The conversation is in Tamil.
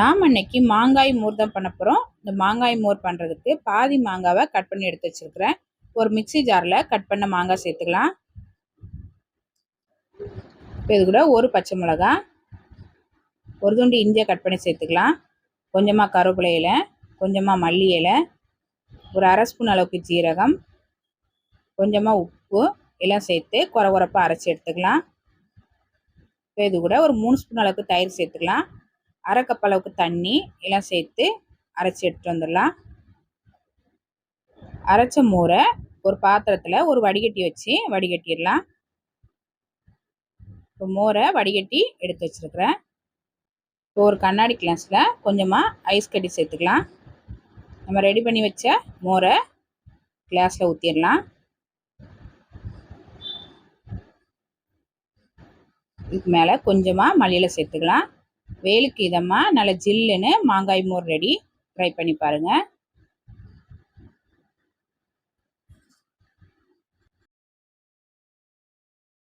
நாம் அன்னைக்கு மாங்காய் மூர்தம் பண்ண போகிறோம் இந்த மாங்காய் மோர் பண்ணுறதுக்கு பாதி மாங்காவை கட் பண்ணி எடுத்து வச்சுருக்கிறேன். ஒரு மிக்சி ஜாரில் கட் பண்ண மாங்காய் சேர்த்துக்கலாம். இப்போ இது கூட ஒரு பச்சை மிளகா ஒரு துண்டு இஞ்சியை கட் பண்ணி சேர்த்துக்கலாம். கொஞ்சமாக கருவேப்பிலை இலை கொஞ்சமாக மல்லி இலை ஒரு அரை ஸ்பூன் அளவுக்கு ஜீரகம் கொஞ்சமாக உப்பு எல்லாம் சேர்த்து குறை குறைப்பாக அரைச்சி எடுத்துக்கலாம். இப்போ இது கூட ஒரு மூணு ஸ்பூன் அளவுக்கு தயிர் சேர்த்துக்கலாம். அரை கப் அளவுக்கு தண்ணி எல்லாம் சேர்த்து அரைச்சி எடுத்துகிட்டு வந்துடலாம். அரைச்ச மோரை ஒரு பாத்திரத்தில் ஒரு வடிகட்டி வச்சு வடிகட்டிடலாம். இப்போ மோரை வடிகட்டி எடுத்து வச்சுருக்கிறேன். இப்போ ஒரு கண்ணாடி கிளாஸில் கொஞ்சமாக ஐஸ் கட்டி சேர்த்துக்கலாம். நம்ம ரெடி பண்ணி வச்ச மோரை கிளாஸில் ஊற்றிடலாம் இதுக்கு மேலே கொஞ்சமாக மல்லியில் சேர்த்துக்கலாம். வேலுக்கு இதமாக நல்ல ஜில்லுன்னு மாங்காய் மோர் ரெடி ட்ரை பண்ணி பாருங்கள்